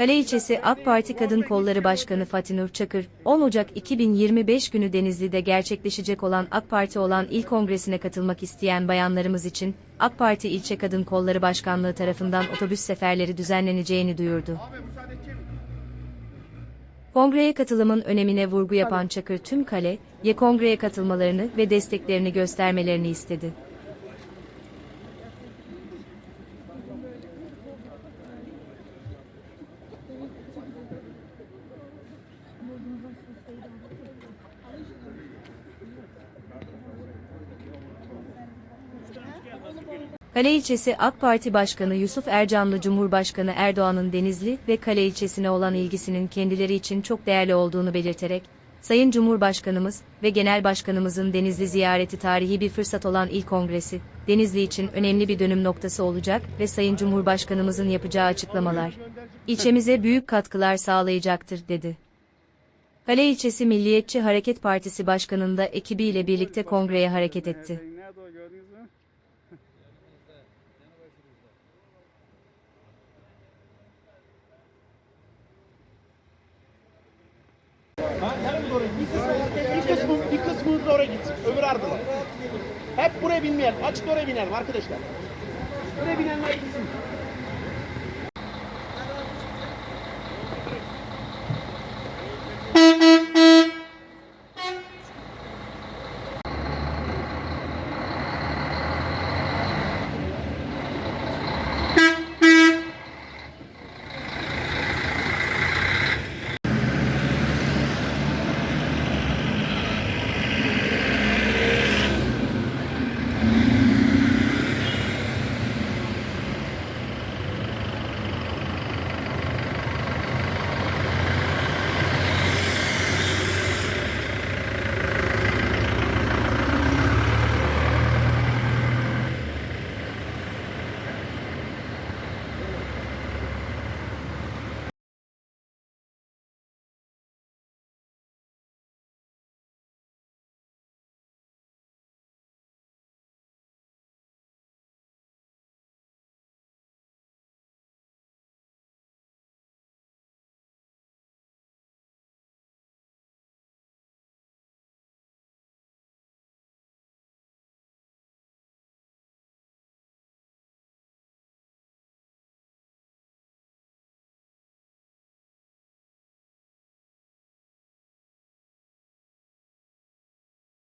Kale ilçesi AK Parti Kadın Kolları Başkanı Fatih Nur Çakır, 10 Ocak 2025 günü Denizli'de gerçekleşecek olan AK Parti olan il kongresine katılmak isteyen bayanlarımız için, AK Parti İlçe Kadın Kolları Başkanlığı tarafından otobüs seferleri düzenleneceğini duyurdu. Kongreye katılımın önemine vurgu yapan Çakır tüm kale, ye kongreye katılmalarını ve desteklerini göstermelerini istedi. Kale ilçesi AK Parti Başkanı Yusuf Ercanlı Cumhurbaşkanı Erdoğan'ın Denizli ve Kale ilçesine olan ilgisinin kendileri için çok değerli olduğunu belirterek, Sayın Cumhurbaşkanımız ve Genel Başkanımızın Denizli ziyareti tarihi bir fırsat olan il kongresi, Denizli için önemli bir dönüm noktası olacak ve Sayın Cumhurbaşkanımızın yapacağı açıklamalar, ilçemize büyük katkılar sağlayacaktır, dedi. Kale ilçesi Milliyetçi Hareket Partisi Başkanı'nda ekibiyle birlikte kongreye hareket etti. Bir kısmı, bir kısmı doğru gitsin. Öbür ardılar. Hep buraya binmeyelim. Açık oraya binelim arkadaşlar. Buraya binenler gitsin.